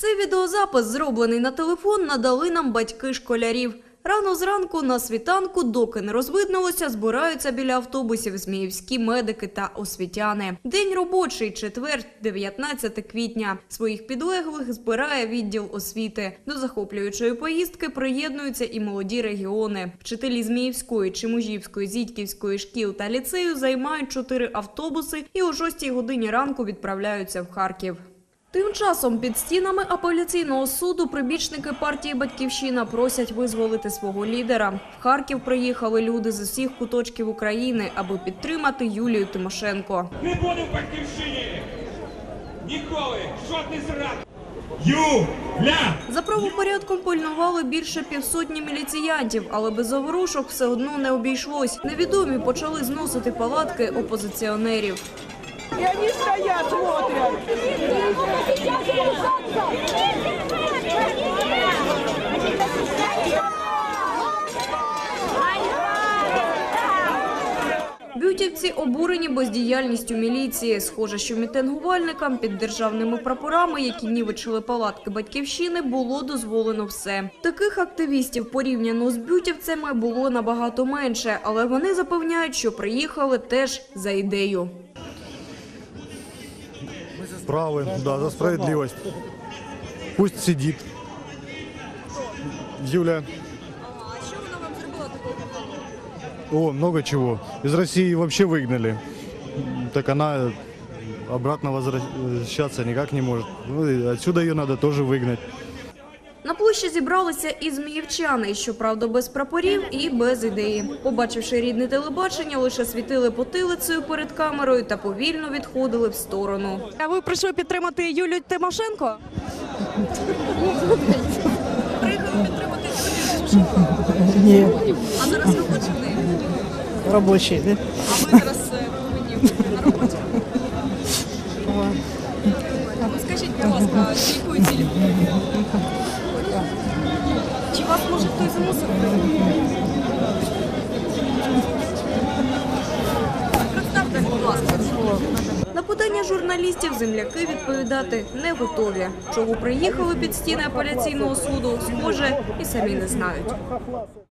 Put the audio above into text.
Цей відеозапис, зроблений на телефон, надали нам батьки школярів. Рано зранку на світанку, доки не розвиднулося, збираються біля автобусів зміївські медики та освітяни. День робочий, четвер, 19 квітня. Своїх підлеглих збирає відділ освіти. До захоплюючої поїздки приєднуються і молоді регіони. Вчителі Зміївської, Чимужівської, Зітьківської шкіл та ліцею займають чотири автобуси і о 6 годині ранку відправляються в Харків. Тим часом під стінами апеляційного суду прибічники партії «Батьківщина» просять визволити свого лідера. В Харків приїхали люди з усіх куточків України, аби підтримати Юлію Тимошенко. Не буде в батьківщині! Ніколи! Жодний зрад! Юля! За правопорядком пильнували більше півсотні міліціянтів, але без заворушок все одно не обійшлось. Невідомі почали зносити палатки опозиціонерів. И они стоят, смотрят. Бютівці обурені бездіяльністю міліції. Схоже, що мітингувальникам під державними прапорами, які нівечили палатки батьківщини, було дозволено все. Таких активістів порівняно з бютівцями було набагато менше, але вони запевняють, що приїхали теж за ідею. Правы, да, за справедливость. Пусть сидит. Юля. О, много чего. Из России вообще выгнали. Так она обратно возвращаться никак не может. Ну, отсюда ее надо тоже выгнать. На площі зібралися і зміївчани, щоправда, без прапорів і без ідеї. Побачивши рідне телебачення, лише світили потилицею перед камерою та повільно відходили в сторону. А ви прийшли підтримати Юлію Тимошенко? Ні, А зараз робочий день. Робочий, да? А ви зараз повинні на роботі. Скажіть, будь ласка, з якою цілі? Чи вас може хтось змусив? Представте, будь ласка. На питання журналістів земляки відповідати не готові. Чого приїхали під стіни апеляційного суду, схоже, і самі не знають.